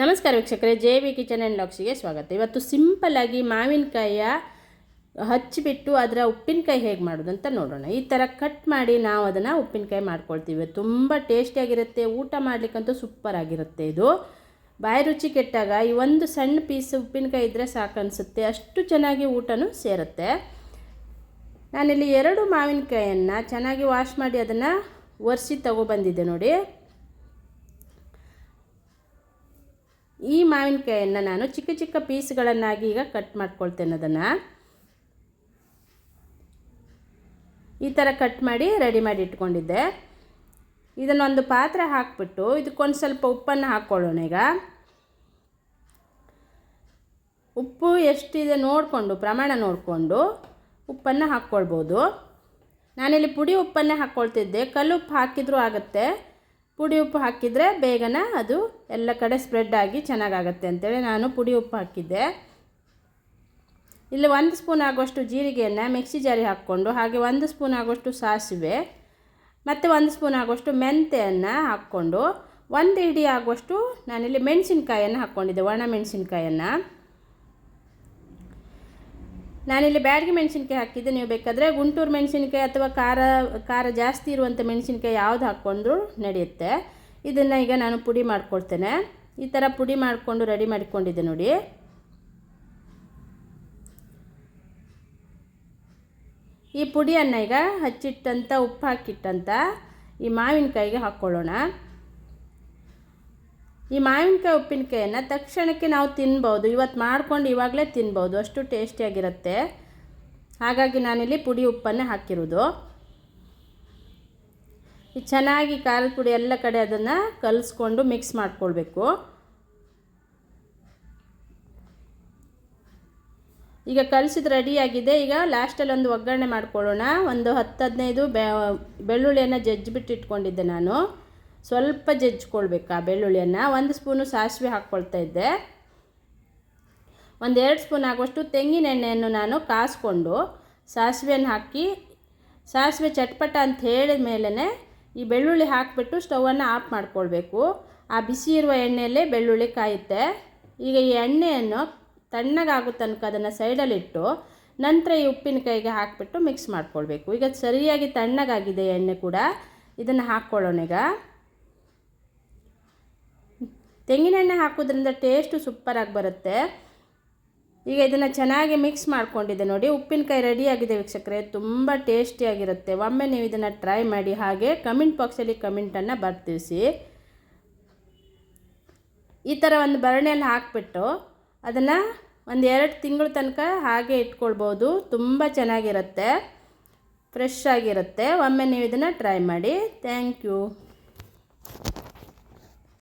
ನಮಸ್ಕಾರ ವೀಕ್ಷಕರೇ, J V kitchen and ಲಾಕ್ಸಿಗೆ ಸ್ವಾಗತ. ಇವತ್ತು ಸಿಂಪಲ್ಲಾಗಿ ಮಾವಿನಕಾಯಿಯ ಹಚ್ಚಿಬಿಟ್ಟು ಅದರ ಉಪ್ಪಿನಕಾಯಿ ಹೇಗೆ ಮಾಡೋದು ಅಂತ ನೋಡೋಣ. ಈ ಥರ ಕಟ್ ಮಾಡಿ ನಾವು ಅದನ್ನು ಉಪ್ಪಿನಕಾಯಿ ಮಾಡ್ಕೊಳ್ತೀವಿ. ತುಂಬ ಟೇಸ್ಟಿಯಾಗಿರುತ್ತೆ ಊಟ ಮಾಡಲಿಕ್ಕಂತೂ ಸೂಪರ್ ಆಗಿರುತ್ತೆ ಇದು. ಬಾಯಿ ರುಚಿ ಕೆಟ್ಟಾಗ ಈ ಒಂದು ಸಣ್ಣ ಪೀಸ್ ಉಪ್ಪಿನಕಾಯಿ ಇದ್ದರೆ ಸಾಕು ಅನಿಸುತ್ತೆ ಅಷ್ಟು ಚೆನ್ನಾಗಿ ಊಟನೂ ಸೇರುತ್ತೆ. ನಾನಿಲ್ಲಿ ಎರಡು ಮಾವಿನಕಾಯಿಯನ್ನು ಚೆನ್ನಾಗಿ ವಾಶ್ ಮಾಡಿ ಅದನ್ನು ಒರೆಸಿ ತಗೊಬಂದಿದ್ದೆ ನೋಡಿ. ಈ ಮಾವಿನಕಾಯಿಯನ್ನು ನಾನು ಚಿಕ್ಕ ಚಿಕ್ಕ ಪೀಸ್ಗಳನ್ನಾಗಿ ಈಗ ಕಟ್ ಮಾಡ್ಕೊಳ್ತೇನೆ ಅದನ್ನು. ಈ ಥರ ಕಟ್ ಮಾಡಿ ರೆಡಿ ಮಾಡಿ ಇಟ್ಕೊಂಡಿದ್ದೆ. ಇದನ್ನೊಂದು ಪಾತ್ರೆ ಹಾಕಿಬಿಟ್ಟು ಇದಕ್ಕೊಂದು ಸ್ವಲ್ಪ ಉಪ್ಪನ್ನು ಹಾಕ್ಕೊಳ್ಳೋಣ ಈಗ. ಉಪ್ಪು ಎಷ್ಟಿದೆ ನೋಡಿಕೊಂಡು, ಪ್ರಮಾಣ ನೋಡಿಕೊಂಡು ಉಪ್ಪನ್ನು ಹಾಕ್ಕೊಳ್ಬೋದು. ನಾನಿಲ್ಲಿ ಪುಡಿ ಉಪ್ಪನ್ನೇ ಹಾಕ್ಕೊಳ್ತಿದ್ದೆ ಕಲ್ಲುಪ್ಪು ಹಾಕಿದರೂ ಆಗುತ್ತೆ. ಪುಡಿ ಉಪ್ಪು ಹಾಕಿದರೆ ಬೇಗನೆ ಅದು ಎಲ್ಲ ಕಡೆ ಸ್ಪ್ರೆಡ್ ಆಗಿ ಚೆನ್ನಾಗಾಗತ್ತೆ ಅಂತೇಳಿ ನಾನು ಪುಡಿ ಉಪ್ಪು ಹಾಕಿದ್ದೆ. ಇಲ್ಲಿ ಒಂದು ಸ್ಪೂನ್ ಆಗುವಷ್ಟು ಜೀರಿಗೆಯನ್ನು ಮಿಕ್ಸಿ ಜಾರಿ ಹಾಕ್ಕೊಂಡು ಹಾಗೆ ಒಂದು ಸ್ಪೂನ್ ಆಗುವಷ್ಟು ಸಾಸಿವೆ, ಮತ್ತು ಒಂದು ಸ್ಪೂನ್ ಆಗುವಷ್ಟು ಮೆಂತೆಯನ್ನು ಹಾಕ್ಕೊಂಡು ಒಂದು ಇಡಿ ಆಗುವಷ್ಟು ನಾನಿಲ್ಲಿ ಮೆಣಸಿನ್ಕಾಯನ್ನು ಹಾಕ್ಕೊಂಡಿದ್ದೆ, ಒಣ ಮೆಣಸಿನ್ಕಾಯನ್ನು. ನಾನಿಲ್ಲಿ ಬ್ಯಾಡಗಿ ಮೆಣಸಿನ್ಕಾಯಿ ಹಾಕಿದ್ದೆ. ನೀವು ಬೇಕಾದರೆ ಗುಂಟೂರು ಮೆಣಸಿನ್ಕಾಯಿ ಅಥವಾ ಖಾರ ಖಾರ ಜಾಸ್ತಿ ಇರುವಂಥ ಮೆಣಸಿನ್ಕಾಯಿ ಯಾವುದು ಹಾಕ್ಕೊಂಡ್ರೂ ನಡೆಯುತ್ತೆ. ಇದನ್ನು ಈಗ ನಾನು ಪುಡಿ ಮಾಡ್ಕೊಳ್ತೇನೆ. ಈ ಥರ ಪುಡಿ ಮಾಡಿಕೊಂಡು ರೆಡಿ ಮಾಡಿಕೊಂಡಿದ್ದೆ ನೋಡಿ. ಈ ಪುಡಿಯನ್ನು ಈಗ ಹಚ್ಚಿಟ್ಟಂಥ ಉಪ್ಪು ಹಾಕಿಟ್ಟಂಥ ಈ ಮಾವಿನಕಾಯಿಗೆ ಹಾಕ್ಕೊಳ್ಳೋಣ. ಈ ಮಾವಿನಕಾಯಿ ಉಪ್ಪಿನಕಾಯಿಯನ್ನು ತಕ್ಷಣಕ್ಕೆ ನಾವು ತಿನ್ಬೋದು. ಇವತ್ತು ಮಾಡ್ಕೊಂಡು ಇವಾಗಲೇ ತಿನ್ಬೋದು. ಅಷ್ಟು ಟೇಸ್ಟಿಯಾಗಿರುತ್ತೆ. ಹಾಗಾಗಿ ನಾನಿಲ್ಲಿ ಪುಡಿ ಉಪ್ಪನ್ನೇ ಹಾಕಿರೋದು. ಈ ಚೆನ್ನಾಗಿ ಖಾರದ ಪುಡಿ ಎಲ್ಲ ಕಡೆ ಅದನ್ನು ಕಲಿಸ್ಕೊಂಡು ಮಿಕ್ಸ್ ಮಾಡ್ಕೊಳ್ಬೇಕು. ಈಗ ಕಲಿಸಿದ ರೆಡಿಯಾಗಿದೆ ಈಗ ಲಾಸ್ಟಲ್ಲಿ ಒಂದು ಒಗ್ಗರಣೆ ಮಾಡ್ಕೊಳ್ಳೋಣ. ಒಂದು ಹತ್ತು ಹದಿನೈದು ಬೆಳ್ಳುಳ್ಳಿಯನ್ನು ಜಜ್ಜಿಬಿಟ್ಟು ಇಟ್ಕೊಂಡಿದ್ದೆ ನಾನು. ಸ್ವಲ್ಪ ಜಜ್ಜಿಕೊಳ್ಬೇಕು ಆ ಬೆಳ್ಳುಳ್ಳಿಯನ್ನು. ಒಂದು ಸ್ಪೂನು ಸಾಸಿವೆ ಹಾಕ್ಕೊಳ್ತಾ ಇದ್ದೆ. ಒಂದು ಎರಡು ಸ್ಪೂನ್ ಆಗುವಷ್ಟು ತೆಂಗಿನ ಎಣ್ಣೆಯನ್ನು ನಾನು ಕಾಸ್ಕೊಂಡು ಸಾಸಿವೆಯನ್ನು ಹಾಕಿ, ಸಾಸಿವೆ ಚಟ್ಪಟ ಅಂತ ಹೇಳಿದ ಮೇಲೇ ಈ ಬೆಳ್ಳುಳ್ಳಿ ಹಾಕಿಬಿಟ್ಟು ಸ್ಟವನ್ನು ಆಫ್ ಮಾಡ್ಕೊಳ್ಬೇಕು. ಆ ಬಿಸಿ ಇರುವ ಎಣ್ಣೆಯಲ್ಲೇ ಬೆಳ್ಳುಳ್ಳಿ ಕಾಯುತ್ತೆ. ಈಗ ಈ ಎಣ್ಣೆಯನ್ನು ತಣ್ಣಗಾಗೋ ತನಕ ಅದನ್ನು ಸೈಡಲ್ಲಿಟ್ಟು ನಂತರ ಈ ಉಪ್ಪಿನಕಾಯಿಗೆ ಹಾಕಿಬಿಟ್ಟು ಮಿಕ್ಸ್ ಮಾಡ್ಕೊಳ್ಬೇಕು. ಈಗ ಸರಿಯಾಗಿ ತಣ್ಣಗಾಗಿದೆ ಎಣ್ಣೆ ಕೂಡ. ಇದನ್ನು ಹಾಕ್ಕೊಳ್ಳೋಣ ಈಗ. ತೆಂಗಿನೆಣ್ಣೆ ಹಾಕೋದ್ರಿಂದ ಟೇಸ್ಟು ಸೂಪರಾಗಿ ಬರುತ್ತೆ. ಈಗ ಇದನ್ನು ಚೆನ್ನಾಗಿ ಮಿಕ್ಸ್ ಮಾಡ್ಕೊಂಡಿದ್ದೆ ನೋಡಿ. ಉಪ್ಪಿನಕಾಯಿ ರೆಡಿಯಾಗಿದೆ ವೀಕ್ಷಕರೇ. ತುಂಬ ಟೇಸ್ಟಿಯಾಗಿರುತ್ತೆ ಒಮ್ಮೆ ನೀವು ಇದನ್ನು ಟ್ರೈ ಮಾಡಿ ಹಾಗೆ ಕಮೆಂಟ್ ಬಾಕ್ಸಲ್ಲಿ ಕಮೆಂಟನ್ನು ಬರ್ತಿಸಿ ಈ ಥರ ಒಂದು ಬರಣೆಯಲ್ಲಿ ಹಾಕಿಬಿಟ್ಟು ಅದನ್ನು ಒಂದು ಎರಡು ತಿಂಗಳ ತನಕ ಹಾಗೆ ಇಟ್ಕೊಳ್ಬೋದು. ತುಂಬ ಚೆನ್ನಾಗಿರುತ್ತೆ. ಫ್ರೆಶ್ ಆಗಿರುತ್ತೆ. ಒಮ್ಮೆ ನೀವು ಇದನ್ನು ಟ್ರೈ ಮಾಡಿ. Thank you